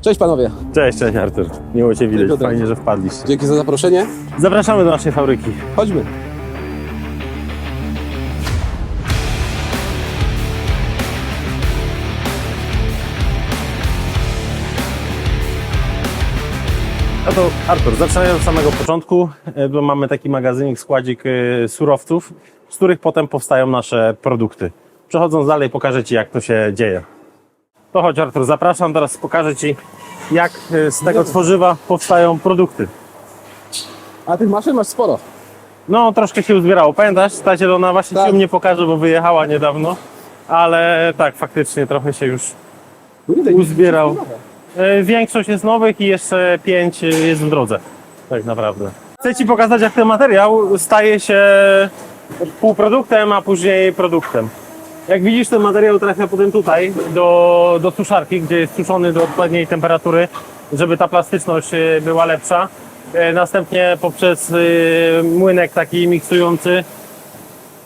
Cześć panowie, Cześć, cześć Artur. Miło Cię widać, Piotrek. fajnie, że wpadliście. dzięki za zaproszenie. Zapraszamy do naszej fabryki. Chodźmy. No to Artur, zaczynając od samego początku, e, bo mamy taki magazynik, składzik e, surowców, z których potem powstają nasze produkty. Przechodząc dalej, pokażę Ci, jak to się dzieje. To chodź Artur, zapraszam, teraz pokażę Ci, jak e, z tego tworzywa powstają produkty. A tych maszyn masz sporo. No, troszkę się uzbierało. Pamiętasz, Stacie, ona właśnie Tak. Ci mnie pokaże, bo wyjechała niedawno, ale tak, faktycznie trochę się już Kurde, uzbierał. E, Większość jest nowych i jeszcze pięć e, jest w drodze. Tak naprawdę. Chcę Ci pokazać, jak ten materiał staje się półproduktem, a później produktem. Jak widzisz, ten materiał trafia potem tutaj do, do suszarki, gdzie jest suszony do odpowiedniej temperatury, żeby ta plastyczność e, była lepsza. E, Następnie poprzez e, młynek taki miksujący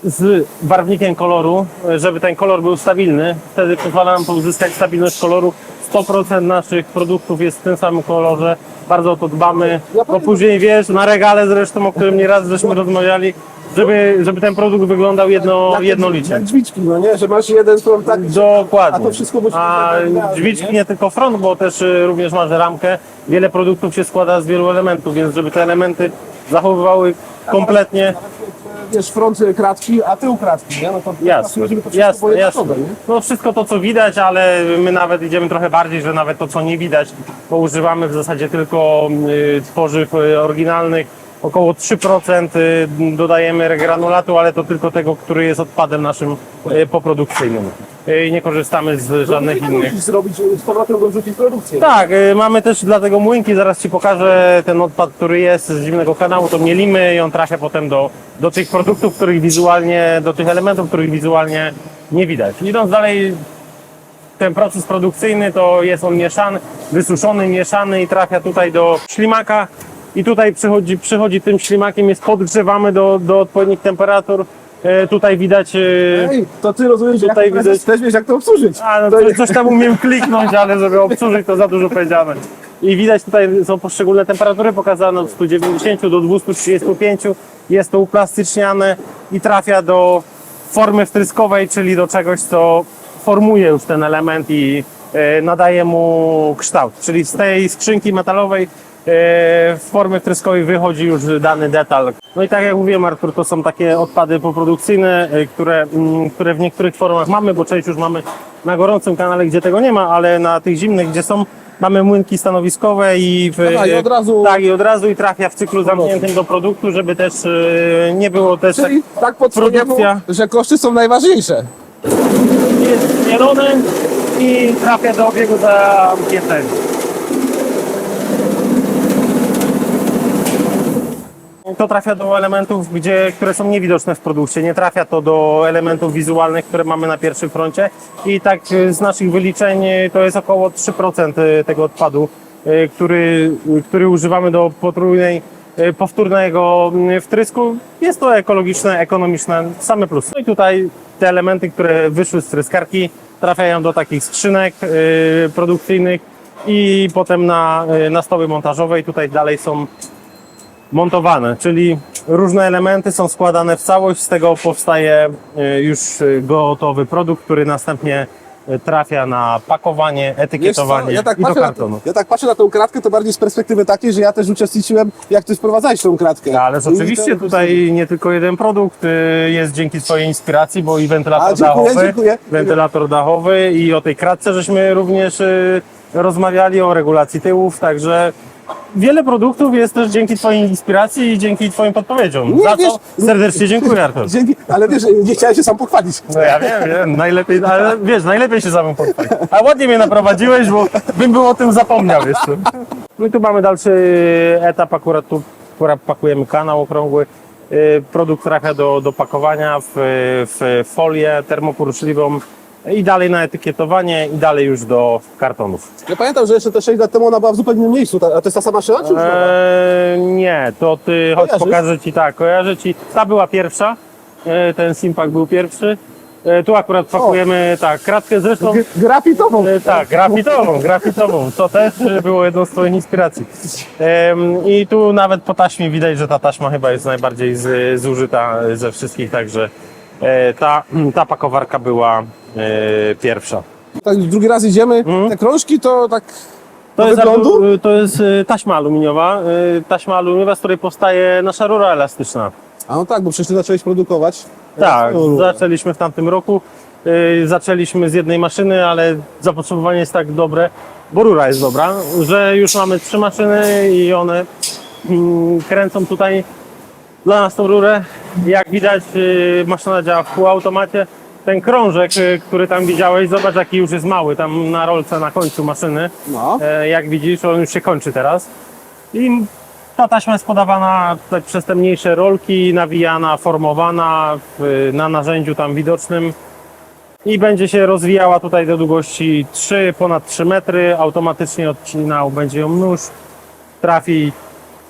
z barwnikiem koloru, e, żeby ten kolor był stabilny. Wtedy pozwala nam uzyskać stabilność koloru. 100% naszych produktów jest w tym samym kolorze. Bardzo o to dbamy. Bo później wiesz, na regale zresztą, o którym nieraz żeśmy rozmawiali, żeby, żeby ten produkt wyglądał jedno, Jak- jednolicie. Jak drzwiczki, no nie? Że masz jeden front tak. Dokładnie. A to wszystko musi być A tak idealnie, drzwiczki nie? nie tylko front, bo też y, również masz ramkę. Wiele produktów się składa z wielu elementów, więc żeby te elementy zachowywały kompletnie Wiesz, front kratki, a tył kratki, nie? No to Jasne, żeby to wszystko jasne, jasne. nie? No wszystko to, co widać, ale my nawet idziemy trochę bardziej, że nawet to, co nie widać, bo używamy w zasadzie tylko y, tworzyw y, oryginalnych. Około 3% y, dodajemy regranulatu, ale to tylko tego, który jest odpadem naszym y, poprodukcyjnym. Y, Nie korzystamy z żadnych No, innych. Musisz zrobić, z powrotem go wrzucić produkcję. Tak, mamy też dlatego młynki, zaraz Ci pokażę ten odpad, który jest z zimnego kanału, to mielimy i on trafia potem do, do tych produktów, których wizualnie, do tych elementów, których wizualnie nie widać. Idąc dalej, ten proces produkcyjny to jest on mieszany, wysuszony, mieszany i trafia tutaj do ślimaka i tutaj przychodzi, przychodzi tym ślimakiem, jest podgrzewamy do, do odpowiednich temperatur. E, Tutaj widać e, Ej, to ty rozumiesz, że Tutaj jak widzę- prezes też wiesz, jak to obsłużyć. a, no, to coś, coś tam umiem kliknąć, ale żeby obsłużyć to za dużo powiedziane. I widać tutaj są poszczególne temperatury pokazane od 190 do 235. Jest to uplastyczniane i trafia do formy wtryskowej, czyli do czegoś, co formuje już ten element i e, nadaje mu kształt. Czyli z tej skrzynki metalowej w formie wtryskowej wychodzi już dany detal. No i tak jak mówiłem Artur, to są takie odpady poprodukcyjne, e, które, mm, które w niektórych formach mamy, bo część już mamy na gorącym kanale, gdzie tego nie ma, ale na tych zimnych, gdzie są, mamy młynki stanowiskowe i, w, Aha, i od razu- tak, i od razu i trafia w cyklu zamkniętym do produktu, żeby też e, nie było też Czyli tak twojemu, Produkcja. że koszty są najważniejsze. jest mielony i trafia do obiegu zamkniętego. To trafia do elementów, gdzie, które są niewidoczne w produkcie. Nie trafia to do elementów wizualnych, które mamy na pierwszym froncie. I tak y, z naszych wyliczeń y, to jest około 3% tego odpadu, y, który, y, który używamy do potrójnej, y, powtórnego y, wtrysku. Jest to ekologiczne, ekonomiczne, same plusy. No i tutaj te elementy, które wyszły z tryskarki, trafiają do takich skrzynek y, produkcyjnych i potem na, y, na stoły montażowe i tutaj dalej są montowane, czyli różne elementy są składane w całość, z tego powstaje y, już y, gotowy produkt, który następnie y, trafia na pakowanie, etykietowanie ja tak, i do kartonu. ja tak patrzę na tą kratkę, to bardziej z perspektywy takiej, że ja też uczestniczyłem, jak ty wprowadzałeś tą kratkę. Ale oczywiście tutaj nie tylko jeden produkt jest dzięki Twojej inspiracji, bo i wentylator A, dziękuję, dachowy, dziękuję. wentylator dachowy i o tej kratce żeśmy również rozmawiali, o regulacji tyłów, także wiele produktów jest też dzięki Twojej inspiracji i dzięki Twoim podpowiedziom. Nie, Za wiesz- serdecznie dziękuję, Artur. Dzięki, ale wiesz, nie chciałem się sam pochwalić. No ja wiem, wiem, najlepiej, ale wiesz, najlepiej się samym pochwalić. A ładnie mnie naprowadziłeś, bo bym był o tym zapomniał jeszcze. No i tu mamy dalszy etap, akurat tu akurat pakujemy kanał okrągły. Y, Produkt trafia do, do pakowania w, w folię termoporuszliwą i dalej na etykietowanie i dalej już do kartonów. Ja pamiętam, że jeszcze te 6 lat temu ona była w zupełnie innym miejscu. Ta- A to jest ta sama szyna, czy już nowa? Eee, nie, to ty, chodź Kojarzysz? pokażę ci, tak, kojarzę ci. Ta była pierwsza, e, ten Simpak był pierwszy E, Tu akurat pakujemy, tak, kratkę zresztą, G- grafitową. e, tak, grafitową, grafitową, co też e, było jedną z Twoich inspiracji. Em, I tu nawet po taśmie widać, że ta taśma chyba jest najbardziej z, zużyta ze wszystkich, także e, ta, ta pakowarka była pierwsza. Tak, drugi raz idziemy. Te krążki to tak To jest, wyglądu. alu- to jest e, taśma aluminiowa, e, taśma aluminiowa, z której powstaje nasza rura elastyczna. A no tak, bo przecież ty zacząłeś produkować. Tak, rurę. zaczęliśmy w tamtym roku. Zaczęliśmy z jednej maszyny, ale zapotrzebowanie jest tak dobre, bo rura jest dobra, że już mamy trzy maszyny i one mm, kręcą tutaj dla nas tą rurę. Jak widać, maszyna działa w półautomacie. Ten krążek, yy, który tam widziałeś, zobacz jaki już jest mały, tam na rolce na końcu maszyny. No. E, Jak widzisz, on już się kończy teraz. I ta taśma jest podawana tutaj przez te mniejsze rolki, nawijana, formowana w, na narzędziu tam widocznym i będzie się rozwijała tutaj do długości 3, ponad 3 metry. Automatycznie odcinał będzie ją nóż, trafi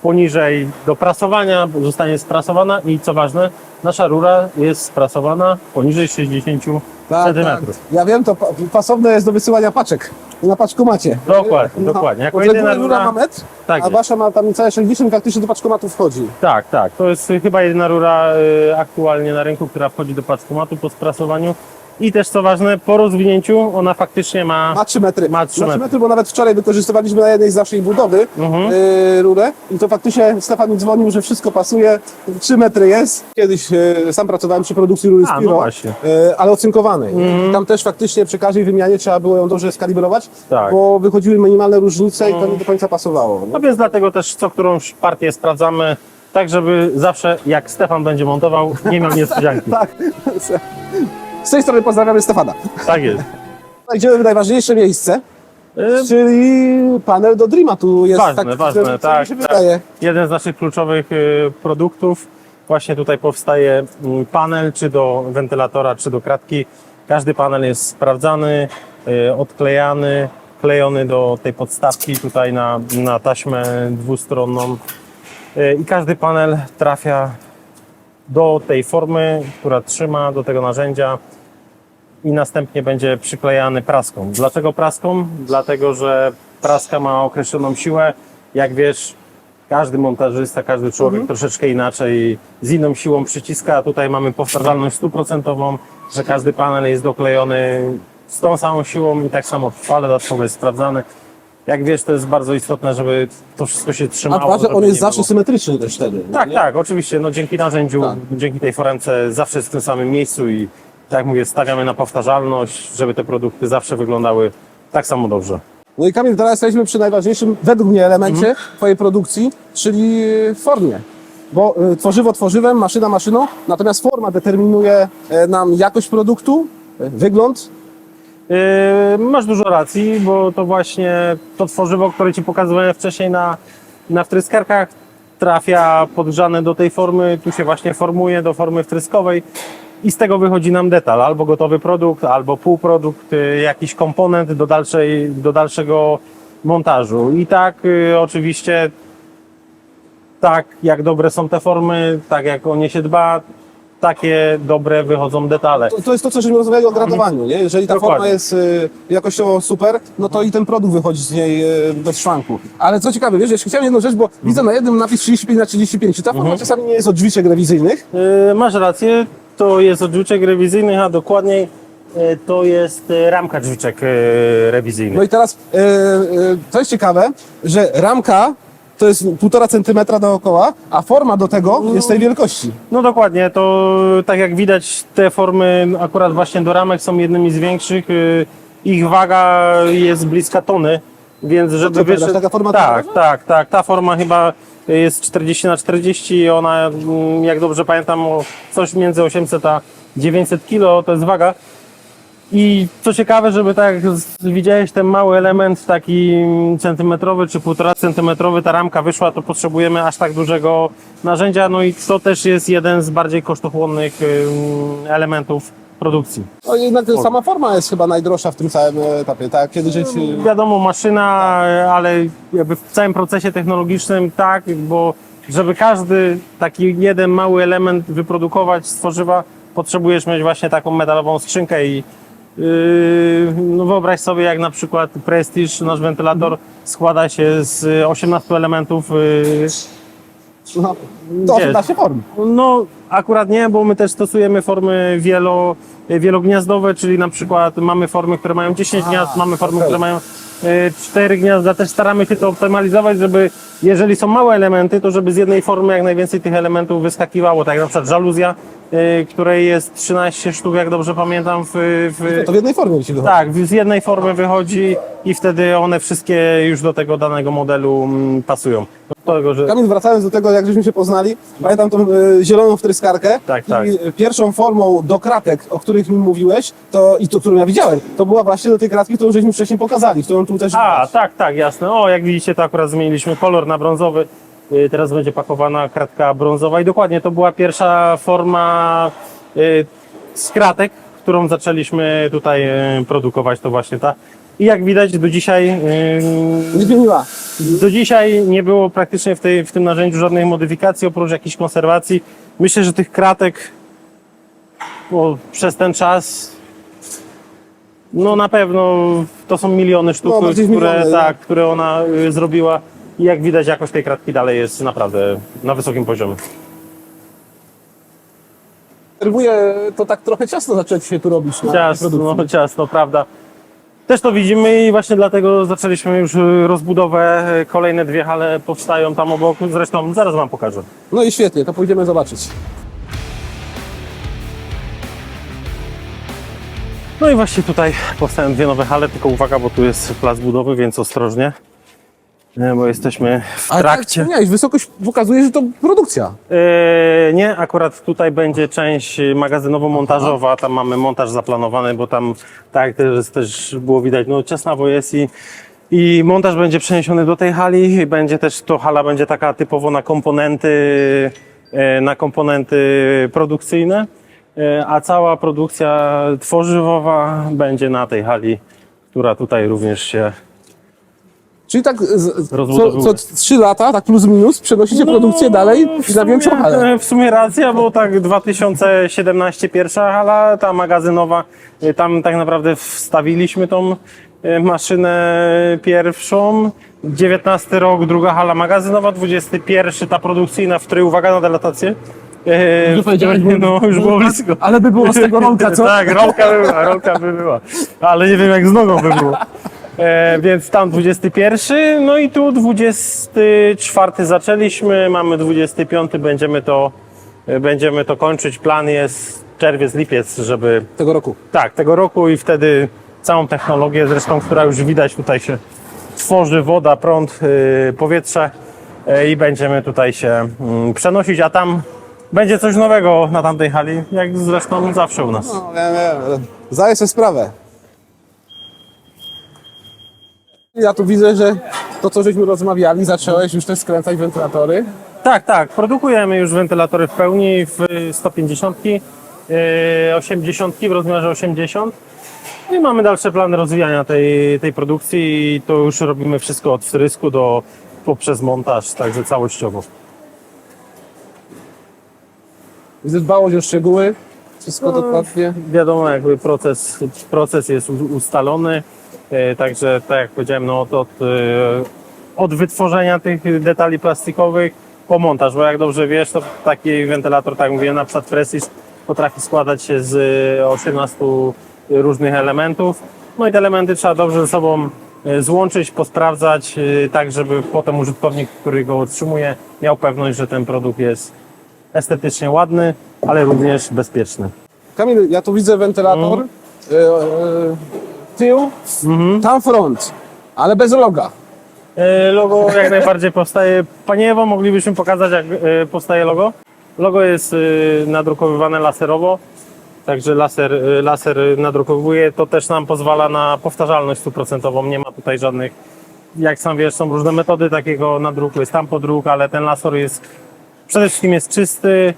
poniżej do prasowania, zostanie sprasowana i co ważne, nasza rura jest sprasowana poniżej 60 Tak, tak. centymetrów. Ja wiem, to pa- pasowne jest do wysyłania paczek. Na paczkomacie. Dokładnie, dokładnie. Jako jedyna rura ma metr, Tak a wasza ma tam całe 60 faktycznie do paczkomatu wchodzi. Tak, tak. To jest chyba jedyna rura y, aktualnie na rynku, która wchodzi do paczkomatu po sprasowaniu. I też co ważne, po rozwinięciu ona faktycznie ma. Ma 3 metry. Ma trzy metry. Mhm. bo nawet wczoraj wykorzystywaliśmy na jednej z naszej budowy yy, rurę i to faktycznie Stefan mi dzwonił, że wszystko pasuje. 3 metry jest. Kiedyś yy, sam pracowałem przy produkcji rury A, no właśnie. yy, ale ocynkowanej. I Tam też faktycznie przy każdej wymianie trzeba było ją dobrze skalibrować, Tak. bo wychodziły minimalne różnice i to nie do końca pasowało. nie? No więc dlatego też co którąś partię sprawdzamy, tak żeby zawsze jak Stefan będzie montował, nie miał niespodzianki. Tak. Z tej strony pozdrawiamy Stefana. Tak jest. Idziemy w najważniejsze miejsce, Y, czyli panel do Dreama. Tu jest Ważne, tak, ważne, co mi tak, się tak. wydaje. Jeden z naszych kluczowych y, produktów. Właśnie tutaj powstaje mm, panel, czy do wentylatora, czy do kratki. Każdy panel jest sprawdzany, y, odklejany, klejony do tej podstawki tutaj na, na taśmę dwustronną. Y, I każdy panel trafia do tej formy, która trzyma, do tego narzędzia i następnie będzie przyklejany praską. Dlaczego praską? Dlatego, że praska ma określoną siłę. Jak wiesz, każdy montażysta, każdy człowiek troszeczkę inaczej, z inną siłą przyciska. Tutaj mamy powtarzalność stuprocentową, że każdy panel jest doklejony z tą samą siłą i tak samo trwa, dodatkowo jest sprawdzany. Jak wiesz, to jest bardzo istotne, żeby to wszystko się A trzymało. dwa, że żeby on jest nie zawsze było- symetryczny też wtedy. tak, nie? tak, oczywiście. No, dzięki narzędziu, Tak. dzięki tej foremce zawsze jest w tym samym miejscu i tak jak mówię, stawiamy na powtarzalność, żeby te produkty zawsze wyglądały tak samo dobrze. No i Kamil, teraz jesteśmy przy najważniejszym według mnie elemencie Mhm. Twojej produkcji, czyli formie. Bo y, tworzywo tworzywem, maszyna maszyną, natomiast forma determinuje e, nam jakość produktu, e, wygląd. Yy, masz dużo racji, bo to właśnie to tworzywo, które Ci pokazywałem wcześniej na, na wtryskarkach, trafia podgrzane do tej formy, tu się właśnie formuje do formy wtryskowej i z tego wychodzi nam detal, albo gotowy produkt, albo półprodukt, y, jakiś komponent do, dalszej, do dalszego montażu. I tak y, oczywiście, tak jak dobre są te formy, tak jak o nie się dba, takie dobre wychodzą detale. To, to jest to, co żeśmy rozmawiali o gradowaniu, nie? Jeżeli ta Dokładnie. forma jest y, jakościowo super, no to i ten produkt wychodzi z niej y, bez szwanku. Ale co ciekawe, wiesz, jeszcze chciałem jedną rzecz, bo widzę na jednym napis 35 na 35 Czy ta forma czasami nie jest od drzwiczek rewizyjnych? Yy, Masz rację, to jest od drzwiczek rewizyjnych, a dokładniej yy, to jest yy, ramka drzwiczek yy, rewizyjnych. No i teraz e, e, to jest ciekawe, że ramka to jest półtora centymetra dookoła, a forma do tego jest tej wielkości. No dokładnie, to tak jak widać, te formy akurat właśnie do ramek są jednymi z większych. yy, Ich waga jest bliska tony, więc żeby ty gadasz, taka forma Tak, taka tak, tak. Ta forma chyba jest 40 na 40 i ona, mm, jak dobrze pamiętam, o coś między 800 a 900 kg to jest waga. I co ciekawe, żeby tak widziałeś ten mały element taki centymetrowy czy półtora centymetrowy ta ramka wyszła, to potrzebujemy aż tak dużego narzędzia, no i to też jest jeden z bardziej kosztochłonnych elementów produkcji. No jednak sama forma jest chyba najdroższa w tym całym etapie, tak? Żyć, Wiadomo, maszyna, ale jakby w całym procesie technologicznym tak, bo żeby każdy taki jeden mały element wyprodukować z tworzywa, potrzebujesz mieć właśnie taką metalową skrzynkę i no wyobraź sobie jak na przykład Prestige, nasz wentylator składa się z 18 elementów yy, No, to Wiesz. się form. no, akurat nie, bo my też stosujemy formy wielo, wielogniazdowe, czyli na przykład mamy formy, które mają 10 A, gniazd, mamy formy, okej. które mają 4 gniazda. Też staramy się to optymalizować, żeby jeżeli są małe elementy, to żeby z jednej formy jak najwięcej tych elementów wyskakiwało. Tak jak na przykład żaluzja, której jest 13 sztuk, jak dobrze pamiętam, w, w, To w jednej formie ci wychodzi. tak, z jednej formy wychodzi i wtedy one wszystkie już do tego danego modelu mm, pasują. Tego, że Kamil, wracając do tego, jak żeśmy się poznali, pamiętam tą e, zieloną wtryskarkę Tak, i tak. pierwszą formą do kratek, o których mi mówiłeś, to i to, którą ja widziałem, to była właśnie do tej kratki, którą żeśmy wcześniej pokazali, którą tu też A, widać. tak, tak, jasne. O, jak widzicie, to akurat zmieniliśmy kolor na brązowy. Y, Teraz będzie pakowana kratka brązowa i dokładnie to była pierwsza forma y, z kratek, którą zaczęliśmy tutaj y, produkować, to właśnie ta. I jak widać do dzisiaj, zmieniła. do dzisiaj nie było praktycznie w, tej, w tym narzędziu żadnych modyfikacji, oprócz jakichś konserwacji. Myślę, że tych kratek bo przez ten czas no na pewno to są miliony sztuk, No, które, miliony, tak, które ona zrobiła. I jak widać, jakość tej kratki dalej jest naprawdę na wysokim poziomie. Obserwuję, to tak trochę ciasno zacząć się tu robić na Ciasno, produkcji. no, ciasno, prawda. Też to widzimy i właśnie dlatego zaczęliśmy już y, rozbudowę. Kolejne dwie hale powstają tam obok. Zresztą zaraz Wam pokażę. No i świetnie, to pójdziemy zobaczyć. No i właśnie tutaj powstają dwie nowe hale, tylko uwaga, bo tu jest plac budowy, więc ostrożnie. Nie, bo jesteśmy w Ale tak jak trakcie. wspomniałeś, wysokość pokazuje, że to produkcja. E, nie, akurat tutaj będzie część magazynowo-montażowa, tam mamy montaż zaplanowany, bo tam, tak też, też było widać, no ciasnawo jest i, i montaż będzie przeniesiony do tej hali. I Będzie też, to hala będzie taka typowo na komponenty, e, na komponenty produkcyjne, e, a cała produkcja tworzywowa będzie na tej hali, która tutaj również się Czyli tak z- co, co 3 lata, tak plus minus, przenosicie produkcję dalej No, w i na większą sumie- halę. W sumie racja, bo tak 2017 pierwsza hala, ta magazynowa, y, tam tak naprawdę wstawiliśmy tą y, maszynę pierwszą. 19 rok, druga hala magazynowa, 21 ta produkcyjna, w której uwaga na delatację. E, powiedziałeś, bo- no, już było blisko. Ale by było z tego rolka, co? tak, rolka by była, rolka by była. Ale nie wiem jak z nogą by było. E, więc tam 21, no i tu 24 zaczęliśmy, mamy 25, będziemy to, e, będziemy to kończyć. Plan jest czerwiec, lipiec, żeby Tego roku. tak, tego roku i wtedy całą technologię, zresztą, która już widać tutaj się tworzy, woda, prąd, yy, powietrze yy, i będziemy tutaj się mm, przenosić, a tam będzie coś nowego na tamtej hali, jak zresztą zawsze u nas. No, wiem, wiem. Zdaję sobie sprawę. Ja tu widzę, że to, co żeśmy rozmawiali, zacząłeś już też skręcać wentylatory. Tak, tak, produkujemy już wentylatory w pełni w 150, yy, 80 w rozmiarze 80 i mamy dalsze plany rozwijania tej, tej produkcji i to już robimy wszystko od wtrysku do poprzez montaż, także całościowo. Widzę dbałość o szczegóły. Wszystko No. dokładnie. Wiadomo, jakby proces, proces jest ustalony, także tak jak powiedziałem, no, od, od, e, od wytworzenia tych detali plastikowych po montaż, bo jak dobrze wiesz, to taki wentylator, tak jak mówiłem, na przykład Prestige potrafi składać się z e, 18 różnych elementów, no i te elementy trzeba dobrze ze sobą e, złączyć, posprawdzać, e, tak żeby potem użytkownik, który go otrzymuje, miał pewność, że ten produkt jest estetycznie ładny, ale również bezpieczny. Kamil, ja tu widzę wentylator. Mhm. Tył, tam front, ale bez loga. E, Logo jak najbardziej powstaje. Panie Ewo, moglibyśmy pokazać, jak e, powstaje logo? Logo jest e, nadrukowywane laserowo, także laser, laser nadrukowuje. To też nam pozwala na powtarzalność stuprocentową. Nie ma tutaj żadnych, jak sam wiesz, są różne metody takiego nadruku. Jest tam podruk, ale ten laser jest przede wszystkim jest czysty,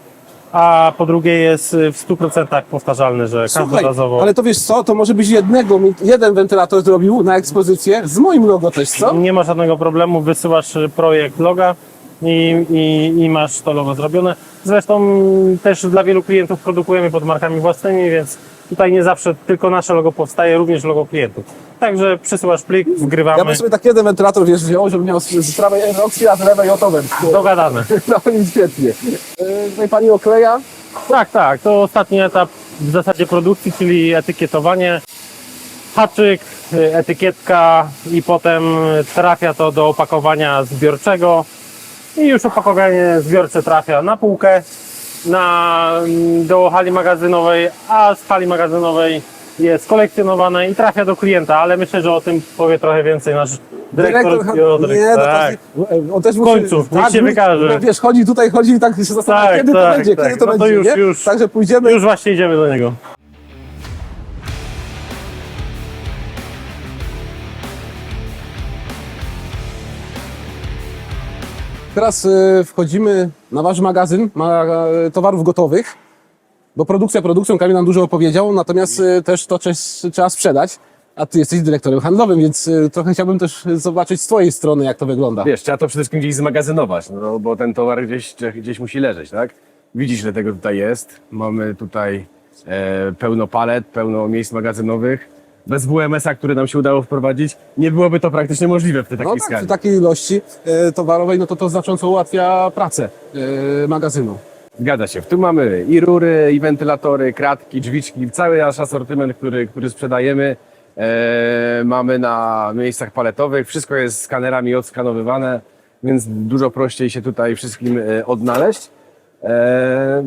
a po drugie jest e, w 100% powtarzalny, że Słuchaj, każdorazowo. ale to wiesz co, to może być jednego, jeden wentylator zrobił na ekspozycję z moim logo też, co? Nie ma żadnego problemu, wysyłasz projekt loga i, i, i masz to logo zrobione. Zresztą też dla wielu klientów produkujemy pod markami własnymi, więc tutaj nie zawsze tylko nasze logo powstaje, również logo klientów. Także przysyłasz plik, wgrywamy, Ja bym sobie tak jeden wentylator wiesz, wziął, żeby miał z, z prawej Roxy, a z lewej Otowen. dogadane. No i świetnie. Yy, Tutaj pani okleja. Tak, tak, to ostatni etap w zasadzie produkcji, czyli etykietowanie. Haczyk, y, etykietka i potem trafia to do opakowania zbiorczego i już opakowanie zbiorcze trafia na półkę, na, do hali magazynowej, a z hali magazynowej jest kolekcjonowane i trafia do klienta, ale myślę, że o tym powie trochę więcej nasz dyrektor Piotrek. nie, no tak. to, on też W końcu, niech się mu- wykaże. Wiesz, chodzi tutaj, chodzi i tak się zastanawia, Tak, kiedy tak, to będzie, tak. kiedy to No to będzie, już, nie? już. Także pójdziemy. Już właśnie idziemy do niego. Teraz y, wchodzimy na wasz magazyn ma, e, towarów gotowych, bo produkcja produkcją, Kamil nam dużo opowiedział, natomiast y, też to trzeba sprzedać, a ty jesteś dyrektorem handlowym, więc trochę chciałbym też zobaczyć z twojej strony, jak to wygląda. Wiesz, trzeba to przede wszystkim gdzieś zmagazynować, no, bo ten towar gdzieś, gdzieś musi leżeć, tak? Widzisz, ile tego tutaj jest. Mamy tutaj e, pełno palet, pełno miejsc magazynowych. Bez WMS-a, który nam się udało wprowadzić, nie byłoby to praktycznie możliwe w tej takiej No tak, skali. przy takiej ilości e, towarowej, no to to znacząco ułatwia pracę e, magazynu. Zgadza się. Tu mamy i rury, i wentylatory, kratki, drzwiczki, cały nasz asortyment, który, który sprzedajemy. E, mamy na miejscach paletowych. Wszystko jest skanerami odskanowywane, więc dużo prościej się tutaj wszystkim e, odnaleźć. E,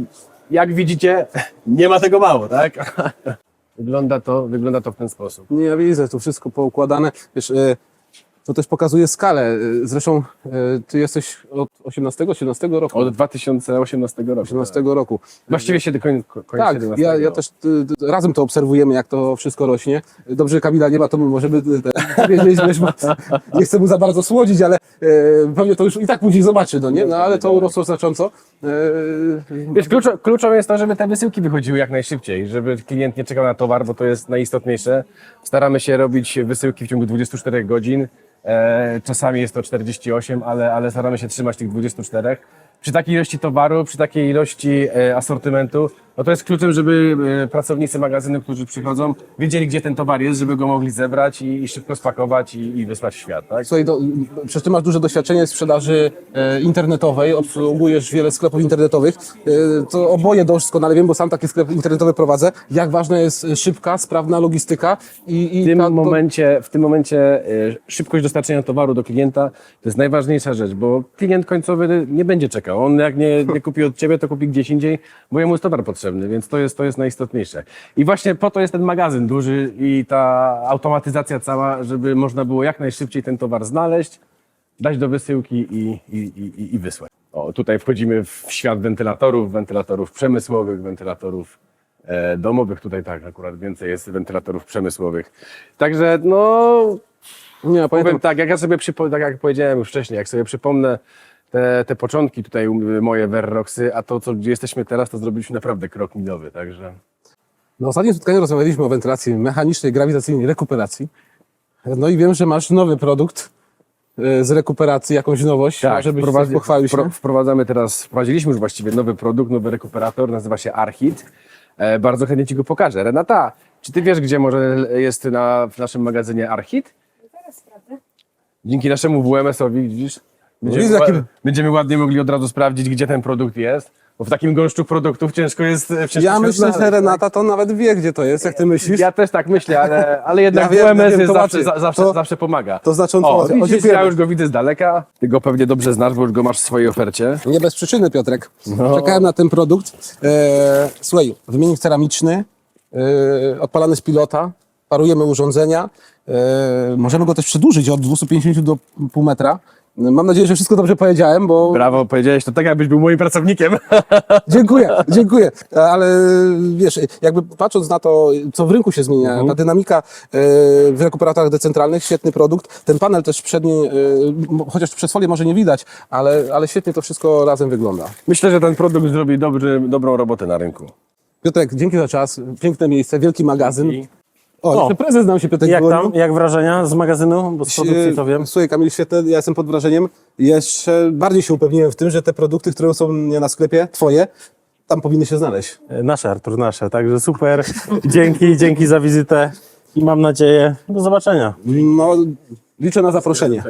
jak widzicie, nie ma tego mało, tak? wygląda, to, wygląda to w ten sposób. Nie, ja widzę, tu wszystko poukładane. Wiesz, e, to też pokazuje skalę. E, Zresztą e, ty jesteś od 18-17 roku. Od 2018 roku. 18 roku. Właściwie się do koń, koniec Tak, 17 ja, ja też y, y, razem to obserwujemy, jak to wszystko rośnie. Dobrze, że Kamila nie ma, to y, wiesz, bo nie chcę mu za bardzo słodzić, ale pewnie to już i tak później zobaczy, no nie? No ale to urosło znacząco. Wiesz, kluczą, kluczą jest to, żeby te wysyłki wychodziły jak najszybciej, żeby klient nie czekał na towar, bo to jest najistotniejsze. Staramy się robić wysyłki w ciągu 24 godzin. E, czasami jest to 48, ale, ale staramy się trzymać tych 24. Przy takiej ilości towaru, przy takiej ilości e, asortymentu, no to jest kluczem, żeby e, pracownicy magazynu, którzy przychodzą, wiedzieli, gdzie ten towar jest, żeby go mogli zebrać i, i szybko spakować i, i wysłać w świat. Tak? Słuchaj, do, przecież ty masz duże doświadczenie w sprzedaży e, internetowej, obsługujesz wiele sklepów internetowych. E, to oboje doskonale wiem, bo sam taki sklep internetowy prowadzę. Jak ważna jest szybka, sprawna logistyka i, i W tym, ta- to- momencie, w tym momencie e, szybkość dostarczenia towaru do klienta to jest najważniejsza rzecz, bo klient końcowy nie będzie czekał. On jak nie, nie kupi od ciebie, to kupi gdzieś indziej, bo jemu jest towar potrzebny, więc to jest, to jest najistotniejsze. I właśnie po to jest ten magazyn duży i ta automatyzacja cała, żeby można było jak najszybciej ten towar znaleźć, dać do wysyłki i, i, i, i wysłać. O, tutaj wchodzimy w świat wentylatorów, wentylatorów przemysłowych, wentylatorów e, domowych. Tutaj tak akurat więcej jest wentylatorów przemysłowych. Także no, Nie, pamiętam, powiem tak, jak ja sobie przypo- tak jak powiedziałem już wcześniej, jak sobie przypomnę te, te początki tutaj u- moje Verroxy, a to, co gdzie jesteśmy teraz, to zrobiliśmy naprawdę krok milowy, także... Na ostatnim spotkaniu rozmawialiśmy o wentylacji mechanicznej, grawitacyjnej, rekuperacji. No i wiem, że masz nowy produkt e, z rekuperacji, jakąś nowość, żebyś wprowadzi- pochwalił się. wpro- Wprowadzamy teraz, wprowadziliśmy już właściwie nowy produkt, nowy rekuperator, nazywa się Archit. E, bardzo chętnie Ci go pokażę. Renata, czy Ty wiesz, gdzie może jest na, w naszym magazynie Archit? Zaraz sprawdzę. Dzięki naszemu WMS-owi, widzisz? Będziemy, widzę, jakim- będziemy ładnie mogli od razu sprawdzić, gdzie ten produkt jest, bo w takim gąszczu produktów ciężko jest e, ciężko Ja się myślę, znaleźć, że tak? Renata to nawet wie, gdzie to jest, jak ty myślisz. Ja też tak myślę, ale, ale jednak Ja wiem, ja WMS wiem, jest to zawsze, łatwiej. za, zawsze, To- zawsze pomaga. to znacząco o, łatwiej. O, widzisz, dziękujemy. ja już go widzę z daleka. Ty go pewnie dobrze znasz, bo już go masz w swojej ofercie. Nie bez przyczyny, Piotrek. No. Czekałem na ten produkt. E, słuchaj, wymiennik ceramiczny, e, odpalany z pilota, parujemy urządzenia. E, możemy go też przedłużyć od 250 do pół metra. Mam nadzieję, że wszystko dobrze powiedziałem, bo Brawo, powiedziałeś to tak, jakbyś był moim pracownikiem. Dziękuję, dziękuję. Ale wiesz, jakby patrząc na to, co w rynku się zmienia, Mhm. ta dynamika e, w rekuperatorach decentralnych, świetny produkt. Ten panel też przedni, e, chociaż przez folię może nie widać, ale, ale świetnie to wszystko razem wygląda. Myślę, że ten produkt zrobi dobry, dobrą robotę na rynku. Piotrek, dzięki za czas. Piękne miejsce, wielki magazyn. I O, O. prezes nam się Piotrek Jak tam, jak wrażenia z magazynu, bo z produkcji to wiem. Słuchaj Kamil, świetne, ja jestem pod wrażeniem. Jeszcze bardziej się upewniłem w tym, że te produkty, które są nie na sklepie, twoje, tam powinny się znaleźć. E, Nasze, Artur, nasze, także super. Dzięki, dzięki za wizytę i mam nadzieję do zobaczenia. No, liczę na zaproszenie.